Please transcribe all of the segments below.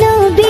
নবী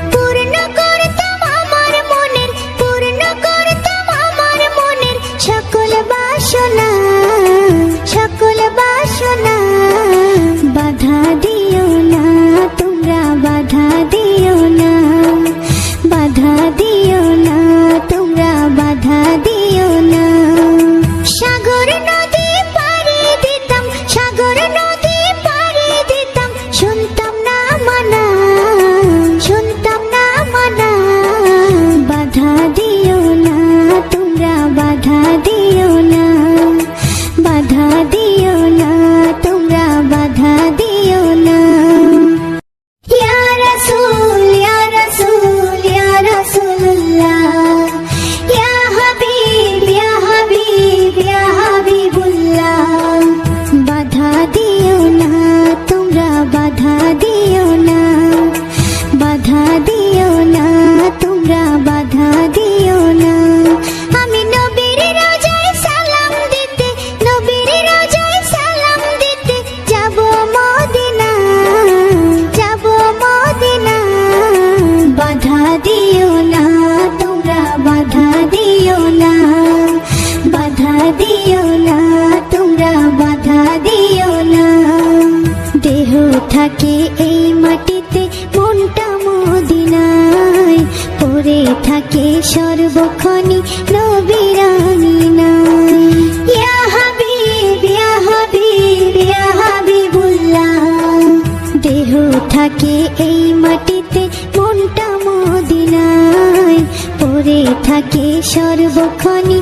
ilusionar. থাকে এই মাটিতে, মনটা মদিনায়। পরে থাকে সর্বক্ষণি নবিরানি নাই। ইয়া দেহ থাকে এই মাটিতে, মনটা মদিনায়। পরে থাকে সর্বক্ষণি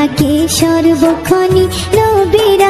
থাকে সর্বক্ষণী নবীরা।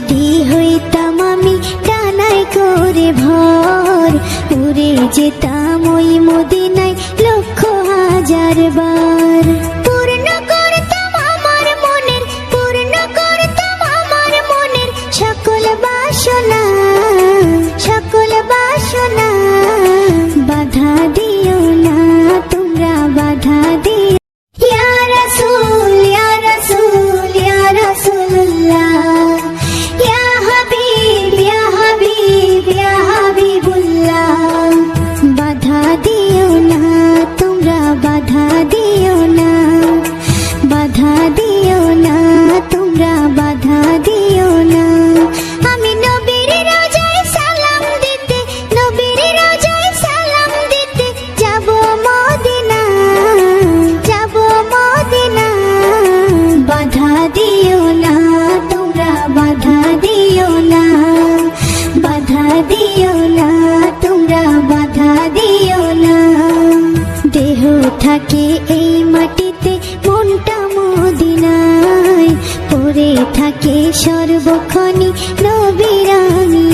যদি হইতাম আমি ডানায় করে ভর। উড়ে যেতাম ওই মদিনায় লক্ষ হাজার বার। পূর্ণ করতাম আমার মনের বাসনা, সকল বাসনা। বাধা দিও থাকে এই মাটিতে, মনটা মদিনায়। পড়ে থাকে সর্বক্ষণি নবিরানি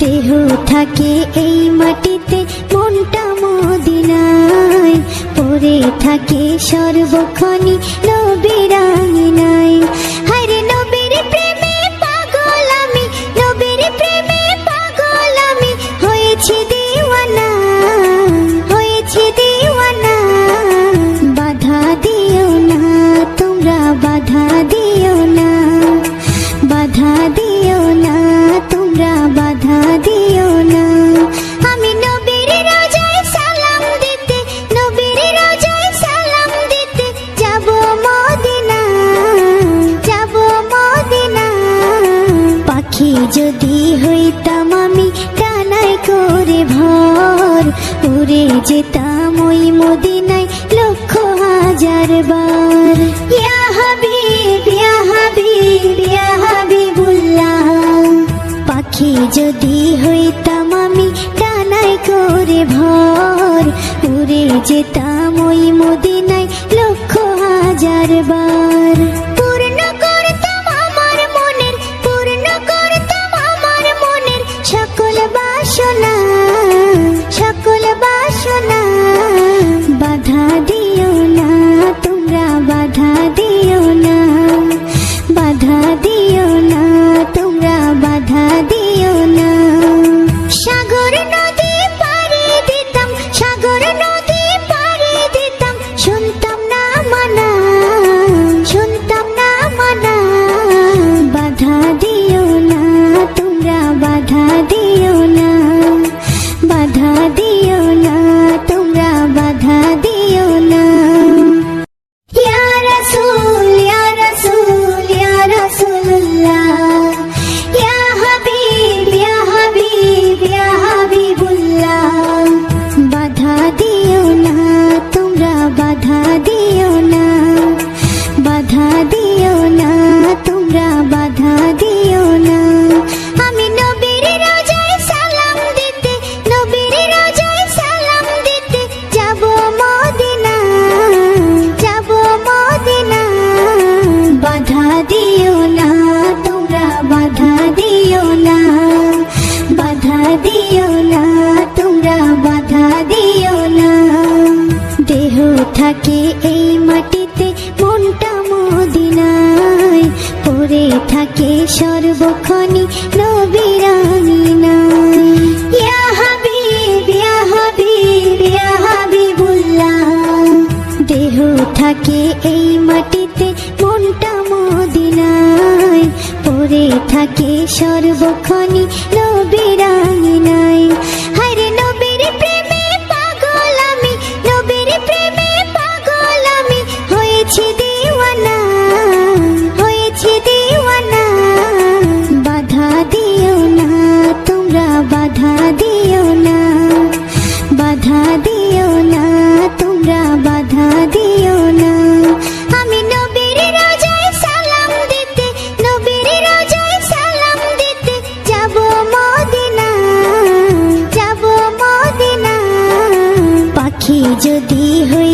দেহ থাকে এই মাটিতে, মনটা মদিনায়। পরে থাকে সর্বক্ষণি নবিরাঙিনায় ওই মদিনায় লক্ষ হাজার বার। ইয়া হাবিব ইয়া হাবিব, ইয়া পাখি যদি হইতাম আমি ডানায় করে ভর, উড়ে যেতাম ওই মদিনায় লক্ষ হাজার বার।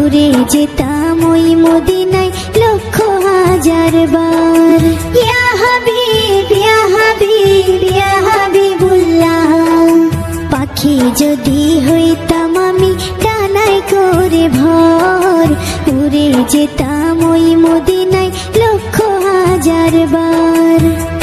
ঘুরে যেতাম ওই মদিনায় লক্ষ হাজার বার। ইয়া পাখি যদি হইতাম আমি ডানায় করে ভর। উড়ে যেতাম ওই মদিনায় লক্ষ হাজার বার।